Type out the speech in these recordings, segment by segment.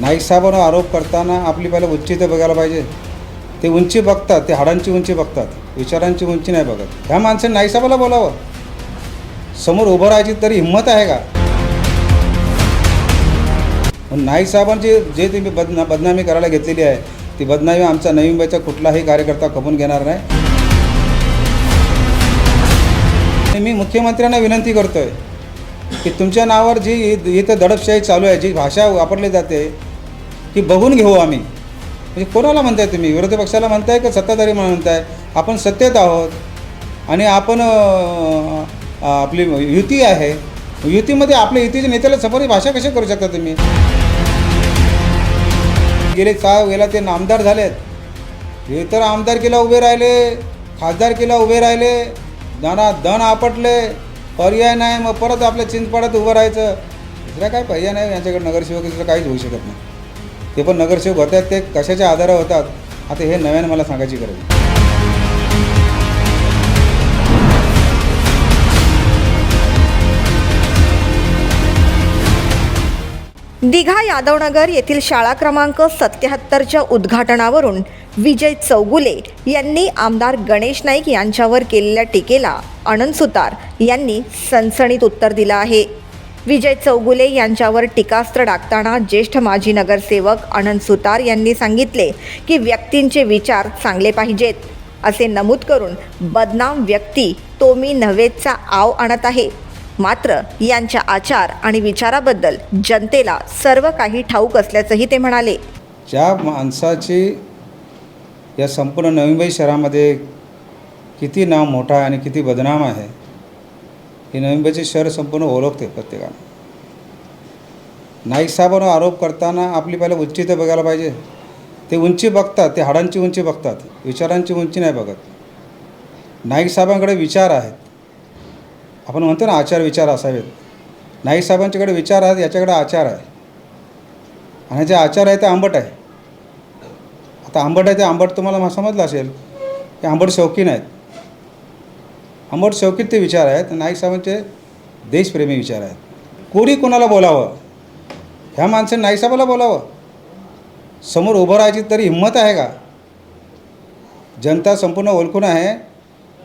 नाईक साहेबांवर आरोप करताना आपली पहिला उंची तर बघायला पाहिजे. ते उंची बघतात ते हाडांची उंची बघतात विचारांची उंची नाही बघत. ह्या माणसाने नाईक साहेबाला बोलावं. समोर उभं राहायची तरी हिंमत आहे का? पण नाईक साहेबांची जे तुम्ही बदना बदनामी करायला घेतलेली आहे ती बदनामी आमचा नवी मुंबईचा कुठलाही कार्यकर्ता खपून घेणार नाही. मी मुख्यमंत्र्यांना विनंती करतोय की तुमच्या नावावर जी इ- इथं दडपशाही चालू आहे जी भाषा वापरली जाते ती बघून घेऊ आम्ही. म्हणजे कोणाला म्हणताय तुम्ही? विरोधी पक्षाला म्हणताय का सत्ताधारी म्हणून म्हणताय? आपण सत्तेत आहोत आणि आपण आपली युती आहे. युतीमध्ये आपल्या युतीच्या नेत्याला सफारी भाषा कशी करू शकता तुम्ही? गेले सहा वेळेला ते नामदार झालेत. हे तर आमदारकीला उभे राहिले खासदारकीला उभे राहिले दणा दण आपटले पर्याय नाही मग परत आपल्या चिंचपाड्यात उभं राहायचं. दुसरा काय पर्याय नाही यांच्याकडे नगरसेवक दुसरं काहीच होऊ शकत नाही. ते पण नगरसेवक होतात ते कशाच्या आधारावर होतात आता हे नव्यानं मला सांगायची गरज आहे. दिघा यादवनगर येथील शाळा क्रमांक सत्याहत्तरच्या उद्घाटनावरून विजय चौगुले यांनी आमदार गणेश नाईक यांच्यावर केलेल्या टीकेला आनंद सुतार यांनी सणसणीत उत्तर दिलं आहे विजय चौगुले यांच्यावर टीकास्त्र टाकताना ज्येष्ठ माजी नगरसेवक आनंद सुतार यांनी सांगितले की व्यक्तींचे विचार चांगले पाहिजेत. असे नमूद करून बदनाम व्यक्ती तो मी नव्हेचा आव आणत आहे. मात्र यांच्या आचार आणि विचाराबद्दल जनतेला सर्व काही ठाऊक असल्याचंही ते म्हणाले. ज्या माणसाची या संपूर्ण नवी मुंबई शहरामध्ये किती नाव मोठा आहे आणि किती बदनाम आहे ही नवी मुंबईचे शहर संपूर्ण ओळखते प्रत्येकानं. नाईक साहेबांवर आरोप करताना आपली पहिलं उंची तर बघायला पाहिजे. ते उंची बघतात ते हाडांची उंची बघतात विचारांची उंची नाही बघत. नाईक साहेबांकडे विचार आहेत. आपण म्हणतो ना आचार विचार असावेत. नाईक साहेबांच्याकडे विचार आहेत याच्याकडे आचार आहे. आणि जे आचार आहे ते आंबट आहे. आता आंबट आहे ते आंबट तुम्हाला समजलं असेल की आंबट शौकीन आहेत. आंबट शौकीन ते विचार आहेत नाईक साहेबांचे देशप्रेमी विचार आहेत. कोणी कोणाला बोलावं? ह्या माणसाने नाईक साहेबाला बोलावं? समोर उभं राहायची तरी हिंमत आहे का? जनता संपूर्ण ओळखून आहे.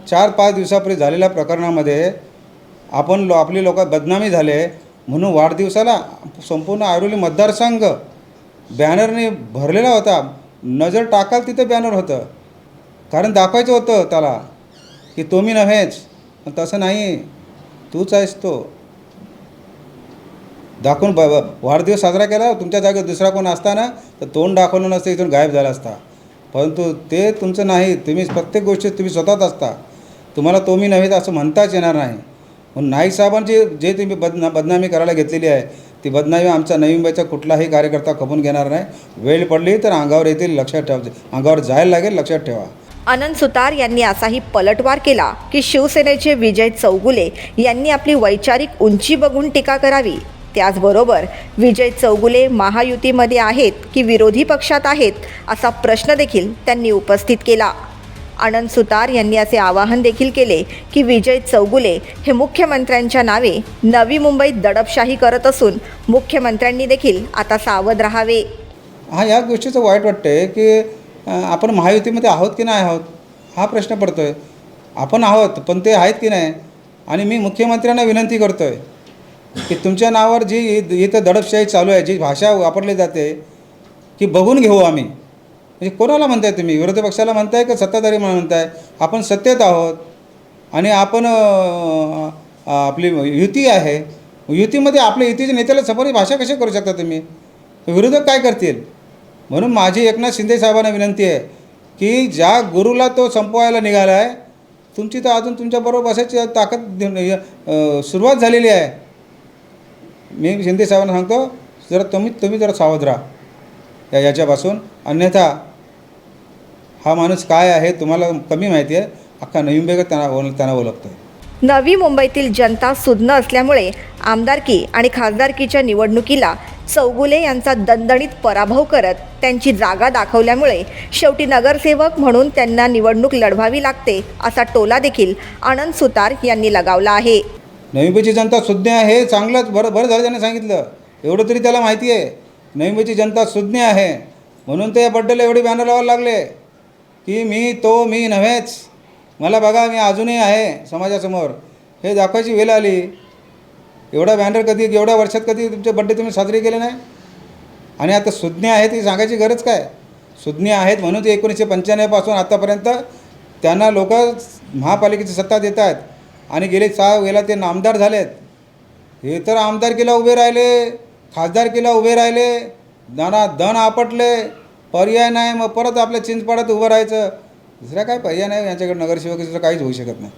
चार पाच दिवसापूर्वी झालेल्या प्रकरणामध्ये आपण लो आपली लोक बदनामी झाले. म्हणून वाढदिवसाला संपूर्ण आरोली मतदारसंघ बॅनरने भरलेला होता. नजर टाकाल तिथं बॅनर होतं. कारण दाखवायचं होतं त्याला. की तो मी नव्हेच. पण तसं नाही. तूच आहेस तो. दाखवून ब वाढदिवस साजरा केला तुमच्या जागेवर दुसरा कोण असताना तर तोंड दाखवलं नसतं इथून गायब झाला असता. परंतु ते तुमचं नाही. तुम्ही प्रत्येक गोष्टीत तुम्ही स्वतःच असता. तुम्हाला तो मी नव्हे असं म्हणताच येणार नाही. म्हणून नाईक साहेबांची जे तुम्ही बदना बदनामी करायला घेतलेली आहे ती बदनामी आमचा नवी मुंबईचा कुठलाही कार्यकर्ता खपून घेणार नाही. वेळ पडली तर अंगावर येतील लक्षात ठेवा. अंगावर जायला लागेल लक्षात ठेवा. आनंद सुतार यांनी असाही पलटवार केला की शिवसेनेचे विजय चौगुले यांनी आपली वैचारिक उंची बघून टीका करावी. त्याचबरोबर विजय चौगुले महायुतीमध्ये आहेत की विरोधी पक्षात आहेत असा प्रश्न देखील त्यांनी उपस्थित केला. आनंद सुतार यांनी असे आवाहन देखील केले की विजय चौगुले हे मुख्यमंत्र्यांच्या नावे नवी मुंबईत दडपशाही करत असून मुख्यमंत्र्यांनी देखील आता सावध राहावे. हा या गोष्टीचं वाईट वाटतं आहे की आपण महायुतीमध्ये आहोत की नाही आहोत हा प्रश्न पडतो आहे आपण आहोत पण ते आहेत की नाही? आणि मी मुख्यमंत्र्यांना विनंती करतो आहे की तुमच्या नावावर जी इ- इथं दडपशाही चालू आहे जी भाषा वापरली जाते की बघून घेऊ आम्ही. म्हणजे कोणाला म्हणताय तुम्ही? विरोधी पक्षाला म्हणताय का सत्ताधारी म्हणून म्हणताय? आपण सत्तेत आहोत आणि आपण आपली युती आहे. युतीमध्ये आपल्या युतीच्या नेत्याला सफरी भाषा कशी करू शकता तुम्ही? विरोधक काय करतील? म्हणून माझी एकनाथ शिंदे साहेबांना विनंती आहे की ज्या गुरुला तो संपवायला निघाला आहे तुमची तर अजून तुमच्याबरोबर बसायची ताकद देऊन- सुरुवात झालेली आहे. मी शिंदे साहेबांना सांगतो जरा तुम्ही तुम्ही जरा सावध राहा या याच्यापासून. अन्यथा हा माणूस काय आहे तुम्हाला कमी माहिती आहे. अख्खा नवीन बेगर त्यांना त्यांना ओळखतो नवी मुंबईतील जनता सुज्ञ असल्यामुळे आमदारकी आणि खासदारकीच्या निवडणुकीला चौगुले यांचा दणदणीत पराभव करत त्यांची जागा दाखवल्यामुळे शेवटी नगरसेवक म्हणून त्यांना निवडणूक लढवावी लागते असा टोला देखील आनंद सुतार यांनी लगावला आहे. नवी मुंबईची जनता सुज्ञ आहे चांगलंच बरं बरं झालं त्याने सांगितलं. एवढं तरी त्याला माहिती आहे. नवी मुंबईची जनता सुज्ञ आहे. म्हणून ते या बड्डेला एवढी बॅनर लावायला लागले. की मी तो मी नव्हेच. मला बघा मी अजूनही आहे समाजासमोर. हे दाखवायची वेळ आली. एवढा बॅनर कधी एवढ्या वर्षात कधी तुमचे बड्डे तुम्ही साजरे केले नाही? आणि आता सुज्ञ आहेत ही सांगायची गरज काय? सुज्ञ आहेत म्हणून ते एकोणीसशे पंच्याण्णवपासून आत्तापर्यंत त्यांना लोक महापालिकेची सत्ता देत आहेत आणि गेले सहा वेळेला ते नामदार झालेत. हे तर आमदारकीला उभे राहिले खासदारकीला उभे राहिले. दणा दण आपटले. पर्याय नाही मग परत आपल्या चिंचपाड्यात उभं राहायचं. दुसरा काय पर्याय नाही यांच्याकडे नगरसेवक दुसरं काहीच होऊ शकत नाही.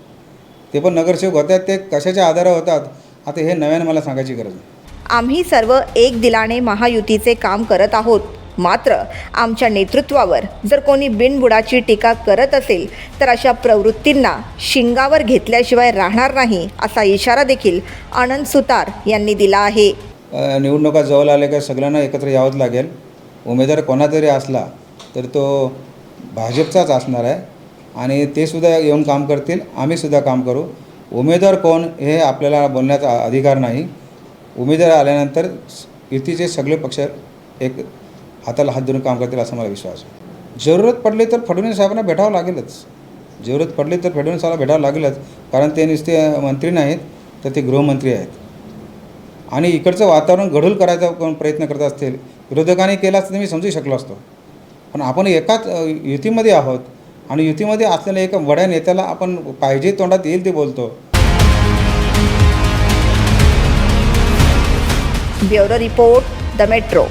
ते पण नगरसेवक होतात ते कशाच्या आधारावर होतात आता हे नव्यानं मला सांगायची गरज नाही. आम्ही सर्व एक दिलाने महायुतीचे काम करत आहोत. मात्र आमच्या नेतृत्वावर जर कोणी बिनबुडाची टीका करत असेल तर अशा प्रवृत्तींना शिंगावर घेतल्याशिवाय राहणार नाही असा इशारा देखील आनंद सुतार यांनी दिला आहे. निवडणुका जवळ आल्या का सगळ्यांना एकत्र यावंच लागेल. उमेदवार कोणातरी असला तर तो भाजपचाच असणार आहे. आणि ते सुद्धा येऊन काम करतील. आम्हीसुद्धा काम करू. उमेदवार कोण हे आपल्याला बोलण्याचा अधिकार नाही. उमेदवार आल्यानंतर युतीचे सगळे पक्ष एक हाताला हात धरून काम करतील असा मला विश्वास आहे. जरूरत पडली तर फडणवीस साहेबांना भेटावं लागेलच. जरूरत पडली तर फडणवीस साहेबांना भेटावं लागेलच. कारण ते नुसते मंत्री नाहीत तर ते गृहमंत्री आहेत. आणि इकडचं वातावरण घडूल करायचा कोण प्रयत्न करत असतील विरोधकांनी केला असतं मी समजू शकलो असतो. पण आपण एकाच युतीमध्ये आहोत आणि युतीमध्ये असलेल्या एका वड्या नेत्याला आपण पाहिजे तोंडात येईल ते बोलतो. Bureau report the metro.